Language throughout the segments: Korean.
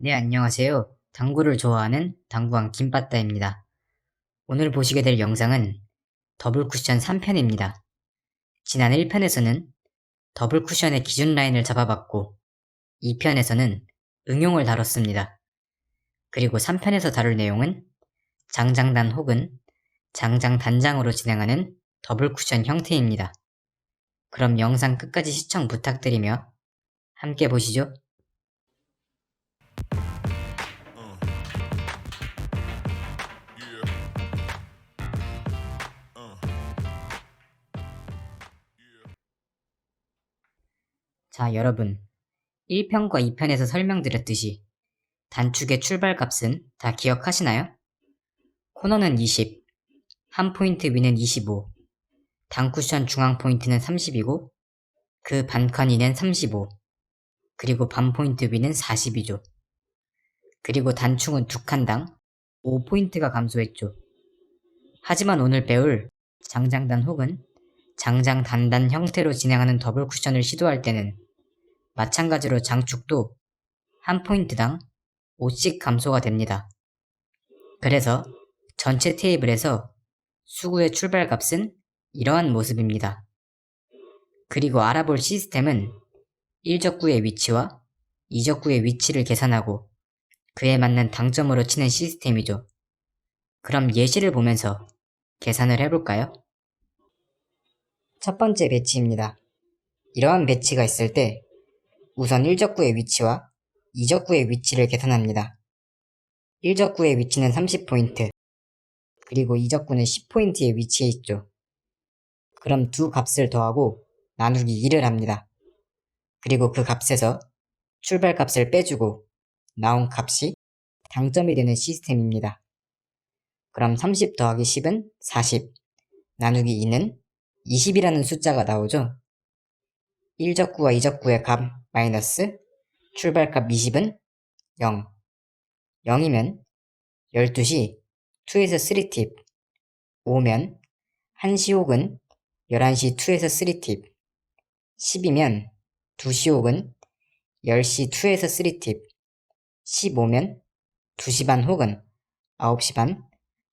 네, 안녕하세요. 당구를 좋아하는 당구왕 김빠따입니다. 오늘 보시게 될 영상은 더블 쿠션 3편입니다. 지난 1편에서는 더블 쿠션의 기준 라인을 잡아봤고 2편에서는 응용을 다뤘습니다. 그리고 3편에서 다룰 내용은 장장단 혹은 장장단장으로 진행하는 더블 쿠션 형태입니다. 그럼 영상 끝까지 시청 부탁드리며 함께 보시죠. 자, 여러분. 1편과 2편에서 설명드렸듯이 단축의 출발값은 다 기억하시나요? 코너는 20, 한 포인트 위는 25, 단쿠션 중앙 포인트는 30이고 그 반칸 이는 35, 그리고 반 포인트 위는 40이죠. 그리고 단축은 두 칸당 5포인트가 감소했죠. 하지만 오늘 배울 장장단 혹은 장장단단 형태로 진행하는 더블 쿠션을 시도할 때는 마찬가지로 장축도 한 포인트당 5씩 감소가 됩니다. 그래서 전체 테이블에서 수구의 출발값은 이러한 모습입니다. 그리고 알아볼 시스템은 1적구의 위치와 2적구의 위치를 계산하고 그에 맞는 당점으로 치는 시스템이죠. 그럼 예시를 보면서 계산을 해볼까요? 첫 번째 배치입니다. 이러한 배치가 있을 때 우선 1적구의 위치와 2적구의 위치를 계산합니다. 1적구의 위치는 30포인트, 그리고 2적구는 10포인트에 위치해 있죠. 그럼 두 값을 더하고 나누기 2를 합니다. 그리고 그 값에서 출발 값을 빼주고 나온 값이 당점이 되는 시스템입니다. 그럼 30 더하기 10은 40, 나누기 2는 20이라는 숫자가 나오죠. 1적구와 2적구의 값 마이너스 출발값 20은 0. 0이면 12시 2에서 3팁, 5면 1시 혹은 11시 2에서 3팁, 10이면 2시 혹은 10시 2에서 3팁, 15면 2시 반 혹은 9시 반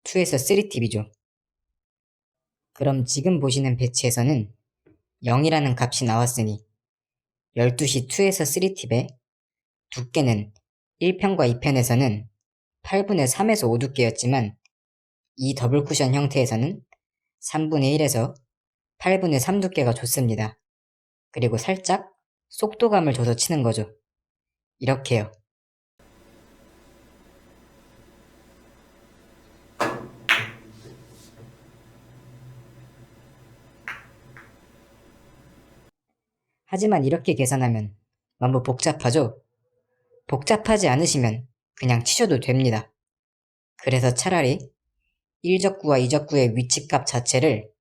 2에서 3팁이죠. 그럼 지금 보시는 배치에서는 0이라는 값이 나왔으니 12시 2에서 3팁의 두께는 1편과 2편에서는 8분의 3에서 5 두께였지만 이 더블 쿠션 형태에서는 3분의 1에서 8분의 3 두께가 좋습니다. 그리고 살짝 속도감을 줘서 치는 거죠. 이렇게요. 하지만 이렇게 계산하면 너무 복잡하죠? 복잡하지 않으시면 그냥 치셔도 됩니다. 그래서 차라리 1적구와 2적구의 위치값 자체를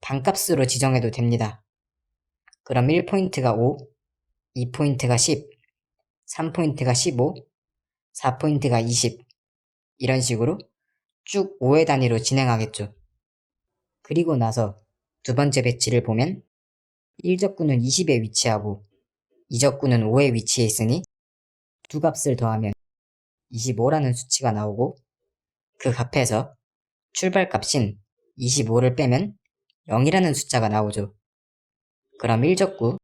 반값으로 지정해도 됩니다. 그럼 1포인트가 5, 2포인트가 10, 3포인트가 15, 4포인트가 20 이런 식으로 쭉 5의 단위로 진행하겠죠. 그리고 나서 두 번째 배치를 보면 1적구는 20에 위치하고 2적구는 5에 위치해 있으니 두 값을 더하면 25라는 수치가 나오고 그 값에서 출발값인 25를 빼면 0이라는 숫자가 나오죠. 그럼 1적구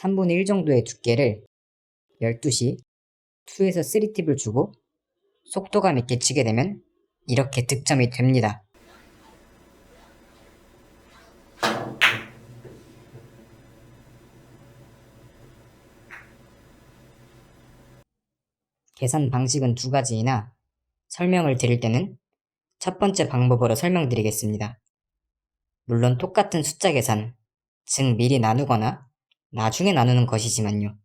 3분의 1 정도의 두께를 12시 2에서 3팁을 주고 속도감 있게 치게 되면 이렇게 득점이 됩니다. 계산 방식은 두 가지이나 설명을 드릴 때는 첫 번째 방법으로 설명드리겠습니다. 물론 똑같은 숫자 계산, 즉 미리 나누거나 나중에 나누는 것이지만요.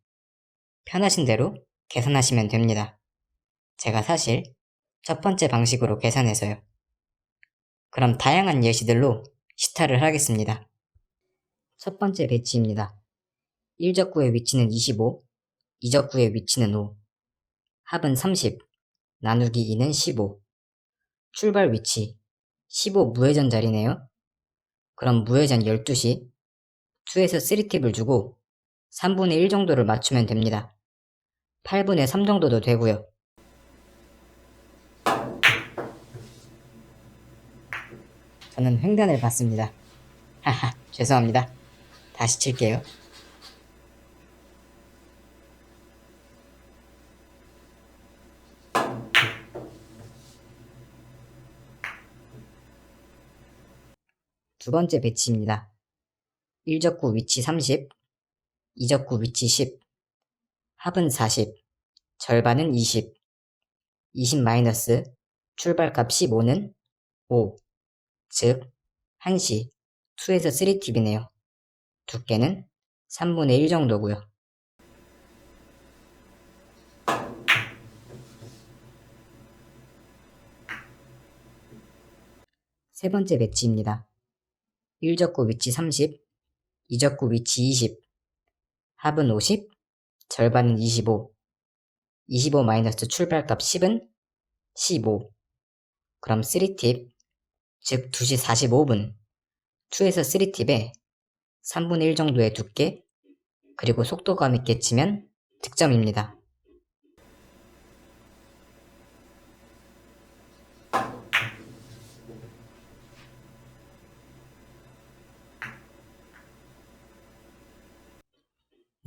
편하신 대로 계산하시면 됩니다. 제가 사실 첫 번째 방식으로 계산해서요. 그럼 다양한 예시들로 시타를 하겠습니다. 첫 번째 배치입니다. 1적구의 위치는 25, 2적구의 위치는 5, 합은 30, 나누기 2는 15. 출발 위치, 15 무회전 자리네요. 그럼 무회전 12시, 2에서 3팁을 주고 3분의 1 정도를 맞추면 됩니다. 8분의 3 정도도 되고요. 저는 횡단을 봤습니다. 하하, 죄송합니다. 다시 칠게요. 두 번째 배치입니다. 1적구 위치 30, 2적구 위치 10, 합은 40, 절반은 20, 20 마이너스 출발값 15는 5, 즉 1시 2에서 3팁이네요. 두께는 3분의 1 정도고요. 세 번째 배치입니다. 1적구 위치 30, 2적구 위치 20, 합은 50, 절반은 25, 25 마이너스 출발값 10은 15. 그럼 3팁, 즉 2시 45분, 2에서 3팁에 3분의 1 정도의 두께, 그리고 속도감 있게 치면 득점입니다.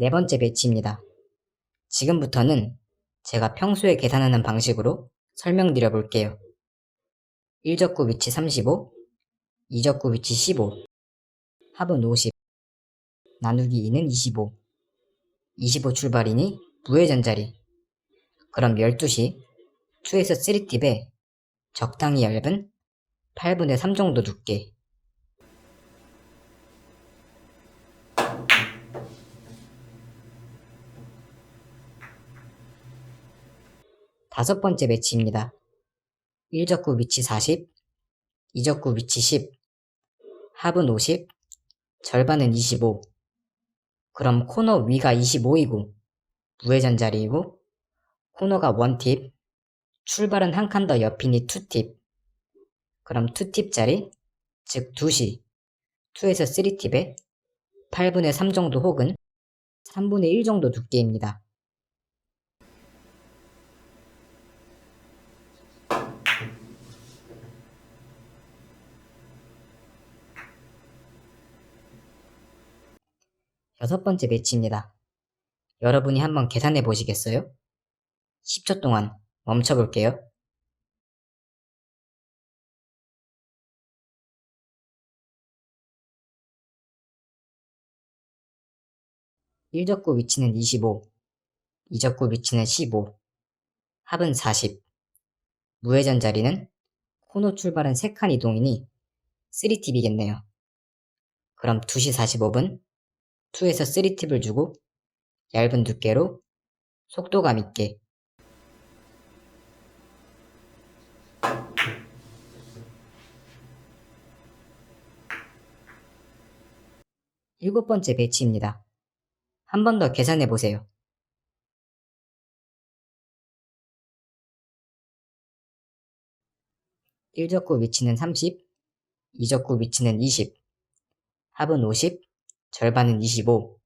네 번째 배치입니다. 지금부터는 제가 평소에 계산하는 방식으로 설명드려 볼게요. 1적구 위치 35, 2적구 위치 15, 합은 50, 나누기 2는 25, 25 출발이니 무회전자리. 그럼 12시 2에서 3팁에 적당히 얇은 8분의 3 정도 두께. 다섯 번째 배치입니다. 1적구 위치 40, 2적구 위치 10, 합은 50, 절반은 25. 그럼 코너 위가 25이고, 무회전 자리이고, 코너가 1팁, 출발은 한 칸 더 옆이니 2팁. 그럼 2팁 자리, 즉 2시, 2에서 3팁에 8분의 3 정도 혹은 3분의 1 정도 두께입니다. 여섯 번째 배치입니다. 여러분이 한번 계산해 보시겠어요? 10초 동안 멈춰 볼게요. 일적구 위치는 25, 이적구 위치는 15, 합은 40. 무회전 자리는 코너 출발은 3칸 이동이니 3팁이겠네요. 그럼 2시 45분 2에서 3팁을 주고 얇은 두께로 속도감 있게 일곱 번째 배치입니다. 한 번 더 계산해 보세요. 1적구 위치는 30, 2적구 위치는 20, 합은 50, 절반은 25.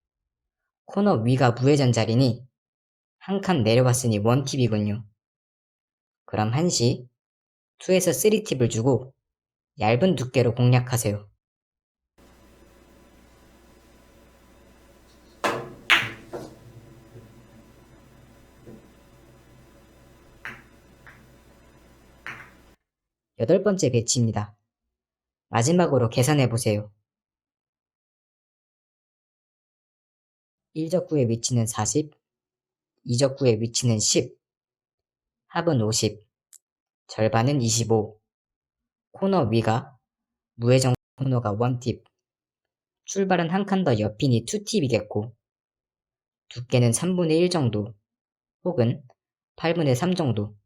코너 위가 무회전 자리니 한 칸 내려왔으니 원팁이군요. 그럼 1시 2에서 3팁을 주고 얇은 두께로 공략하세요. 여덟 번째 배치입니다. 마지막으로 계산해 보세요. 1적구의 위치는 40, 2적구의 위치는 10, 합은 50, 절반은 25, 코너 위가 무회전 코너가 1팁, 출발은 한 칸 더 옆이니 2팁이겠고, 두께는 3분의 1 정도, 혹은 8분의 3 정도,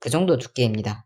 그 정도 두께입니다.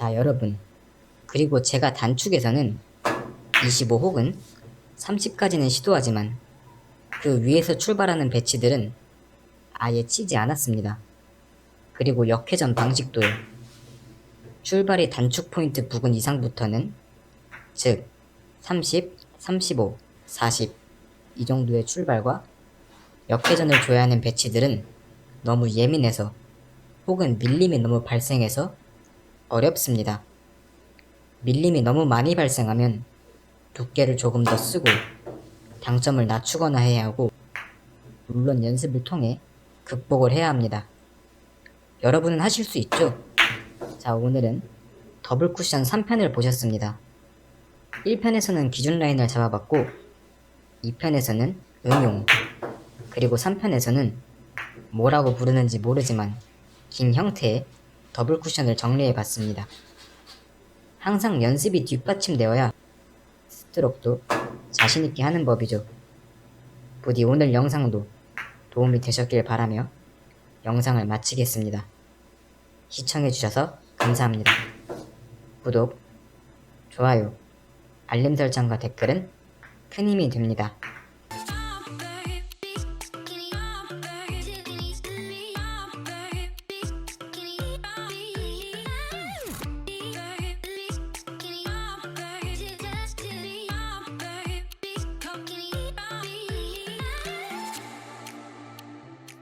자, 여러분. 그리고 제가 단축에서는 25 혹은 30까지는 시도하지만 그 위에서 출발하는 배치들은 아예 치지 않았습니다. 그리고 역회전 방식도요. 출발이 단축 포인트 부근 이상부터는 즉 30, 35, 40 이 정도의 출발과 역회전을 줘야 하는 배치들은 너무 예민해서 혹은 밀림이 너무 발생해서 어렵습니다. 밀림이 너무 많이 발생하면 두께를 조금 더 쓰고 당점을 낮추거나 해야 하고 물론 연습을 통해 극복을 해야 합니다. 여러분은 하실 수 있죠? 자, 오늘은 더블 쿠션 3편을 보셨습니다. 1편에서는 기준 라인을 잡아봤고 2편에서는 응용 그리고 3편에서는 뭐라고 부르는지 모르지만 긴 형태의 더블 쿠션을 정리해봤습니다. 항상 연습이 뒷받침되어야 스트로크도 자신있게 하는 법이죠. 부디 오늘 영상도 도움이 되셨길 바라며 영상을 마치겠습니다. 시청해주셔서 감사합니다. 구독, 좋아요, 알림 설정과 댓글은 큰 힘이 됩니다.